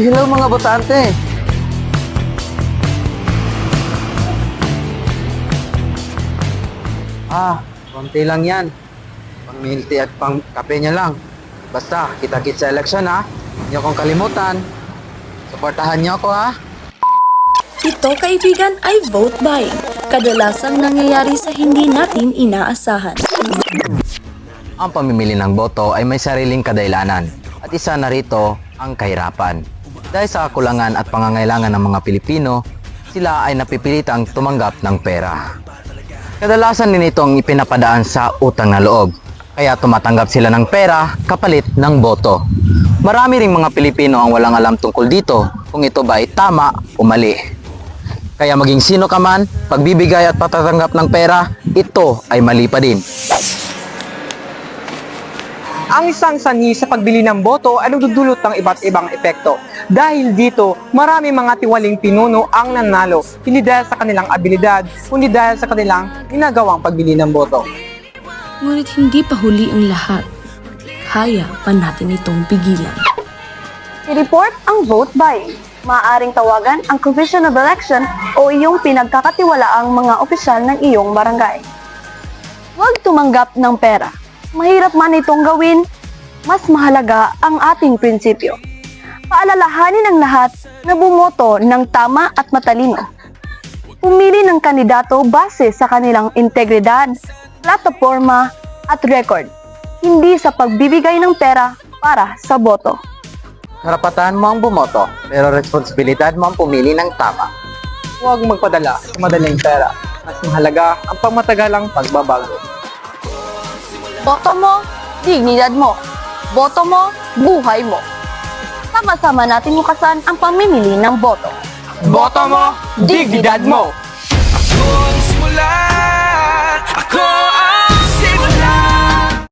hello mga botante. Ah, konti lang yan. Pang milk tea at pang kape niya lang. Basta, kita-kit sa eleksyon ha. Hindi akong kalimutan. Suportahan niyo ako ha. Ito kaibigan ay vote buying. Kadalasang nangyayari sa hindi natin inaasahan. Ang pamimili ng boto ay may sariling kadailanan at isa na rito ang kahirapan. Dahil sa kakulangan at pangangailangan ng mga Pilipino, sila ay napipilitang tumanggap ng pera. Kadalasan din itong ipinapadaan sa utang na loob, kaya tumatanggap sila ng pera kapalit ng boto. Marami ring mga Pilipino ang walang alam tungkol dito kung ito ba ay tama o mali. Kaya maging sino ka man, pagbibigay at patatanggap ng pera, ito ay mali pa din. Ang isang sanhi sa pagbili ng boto ay nagdudulot ng iba't ibang epekto. Dahil dito, marami mga tiwaling pinuno ang nanalo, hindi dahil sa kanilang abilidad, kundi dahil sa kanilang ginagawang pagbili ng boto. Ngunit hindi pa huli ang lahat. Kaya pa natin itong pigilan. I-report ang vote buying. Maaaring tawagan ang Commission of Election o iyong pinagkakatiwalaang mga opisyal ng iyong barangay. Huwag tumanggap ng pera. Mahirap man itong gawin, mas mahalaga ang ating prinsipyo. Paalalahanin ang lahat na bumoto ng tama at matalino. Pumili ng kandidato base sa kanilang integridad, plataforma at record, hindi sa pagbibigay ng pera para sa boto. Karapatan mo ang bumoto, pero responsibilidad mo ang pumili ng tama. Huwag magpadala sa madaling pera. Mas mahalaga ang pangmatagalang pagbabago. Boto mo, dignidad mo. Boto mo, buhay mo. Sama-sama natin mukasan ang pamimili ng boto. Boto mo, dignidad mo! Ako